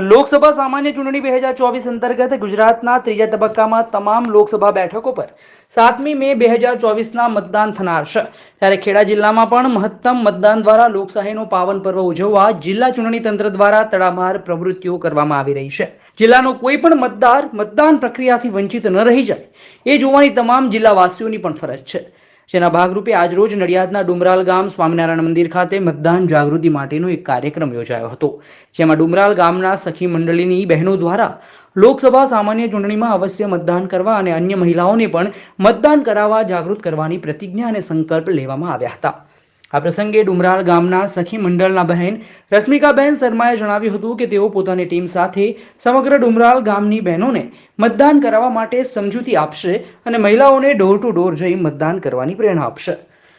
લોકસભા સામાન્ય ચૂંટણી બે હજાર ચોવીસ અંતર્ગત ગુજરાતના ત્રીજા તબક્કામાં તમામ લોકસભા બેઠકો પર સાતમી મે બે હજાર ચોવીસના મતદાન થનાર છે. ત્યારે ખેડા જિલ્લામાં પણ મહત્તમ મતદાન દ્વારા લોકશાહીનો પાવન પર્વ ઉજવવા જિલ્લા ચૂંટણી તંત્ર દ્વારા તડામાર પ્રવૃત્તિઓ કરવામાં આવી રહી છે. જિલ્લાનો કોઈ પણ મતદાર મતદાન પ્રક્રિયાથી વંચિત ન રહી જાય, એ જોવાની તમામ જિલ્લાવાસીઓની પણ ફરજ છે. જેના ભાગરૂપે આજરોજ નડિયાદના ડુમરાલ ગામ સ્વામિનારાયણ મંદિર ખાતે મતદાન જાગૃતિ માટેનો એક કાર્યક્રમ યોજાયો હતો, જેમાં ડુમરાલ ગામના સખી મંડળીની બહેનો દ્વારા લોકસભા સામાન્ય ચૂંટણીમાં અવશ્ય મતદાન કરવા અને અન્ય મહિલાઓને પણ મતદાન કરાવવા જાગૃત કરવાની પ્રતિજ્ઞા અને સંકલ્પ લેવામાં આવ્યા હતા. આ પ્રસંગે ડુમરાળ ગામના સખી મંડળના બહેન રશ્મિકાબેન શર્માએ જણાવ્યું હતું કે તેઓ પોતાની ટીમ સાથે સમગ્ર ડુમરાળ ગામની બહેનોને મતદાન કરાવવા માટે સમજૂતી આપશે અને મહિલાઓને ડોર ટુ ડોર જઈ મતદાન કરવાની પ્રેરણા આપશે.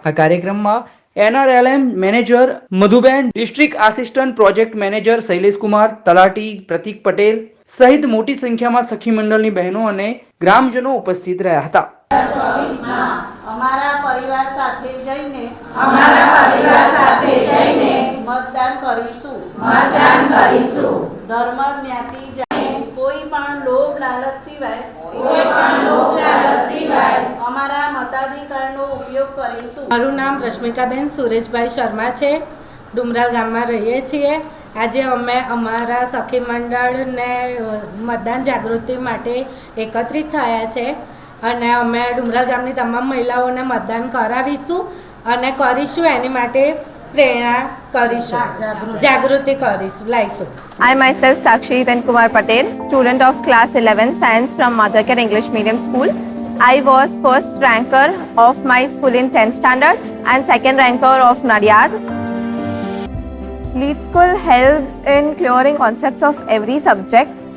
આ કાર્યક્રમમાં NRLM manager Madhuben, district assistant project manager Shailesh Kumar તલાટી પ્રતિક પટેલ સહિત મોટી સંખ્યામાં સખી મંડળની બહેનો અને ગ્રામજનો ઉપસ્થિત રહ્યા હતા. અમારા પરિવાર સાથે જઈને અમારા પરિવાર સાથે જઈને મતદાન કરીશું. મતદાન કરીશું. ધર્મ જ્ઞાતિ કોઈ પણ લોભ લાલચ સિવાય કોઈ પણ લોભ લાલચ સિવાય અમારા મતાધિકારનો ઉપયોગ કરીશું. મારું નામ રશ્મિકાબેન સુરેશભાઈ શર્મા છે. ડુમરાલ ગામમાં રહીએ છીએ. આજે અમે અમારા સખી મંડળને મતદાન જાગૃતિ માટે એકત્રિત થયા છે. અને અમે ડુમરાલ ગામની તમામ મહિલાઓને મતદાન કરાવીશું અને કરીશું એની માટે પ્રેરણા કરીશું જાગૃતિ કરીશું લાવીશું I myself Sakshi Then Kumar Patel, student of class 11 science from Mothercare English Medium School. I was first ranker of my school in 10th standard and second ranker of Nadiad. Lead School helps in clearing concepts of every subject.